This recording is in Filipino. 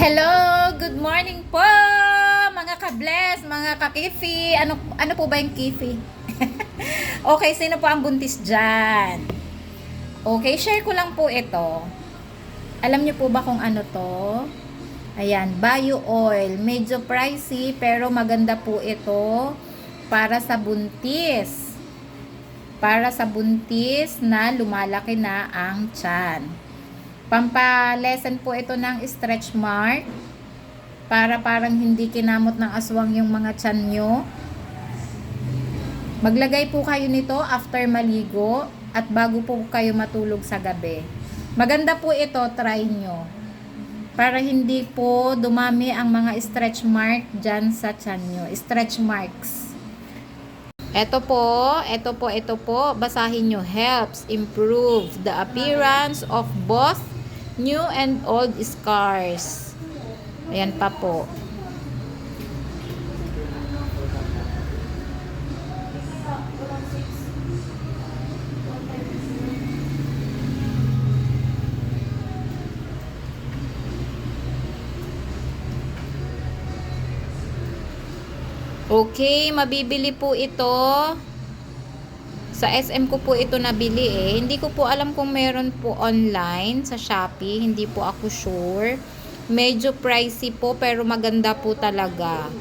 Hello! Good morning po! Mga ka-bless, mga ka-kifi. Ano, ano po ba yung kifi? okay, sino po ang buntis dyan? Okay, share ko lang po ito. Alam niyo po ba kung ano to? Ayan, bio oil. Medyo pricey pero maganda po ito para sa buntis. Para sa buntis na lumalaki na ang tiyan. Pampalesen po ito ng stretch mark para parang hindi kinamot ng aswang yung mga tiyan nyo. Maglagay po kayo nito after maligo at bago po kayo matulog sa gabi. Maganda po ito, try nyo. Para hindi po dumami ang mga stretch mark dyan sa tiyan nyo. Stretch marks. Ito po, ito po, ito po, basahin nyo. Helps improve the appearance of both new and old scars. Ayan pa po. Okay, mabibili po ito. Sa SM ko po ito nabili eh. Hindi ko po alam kung meron po online sa Shopee. Hindi po ako sure. Medyo pricey po pero maganda po talaga.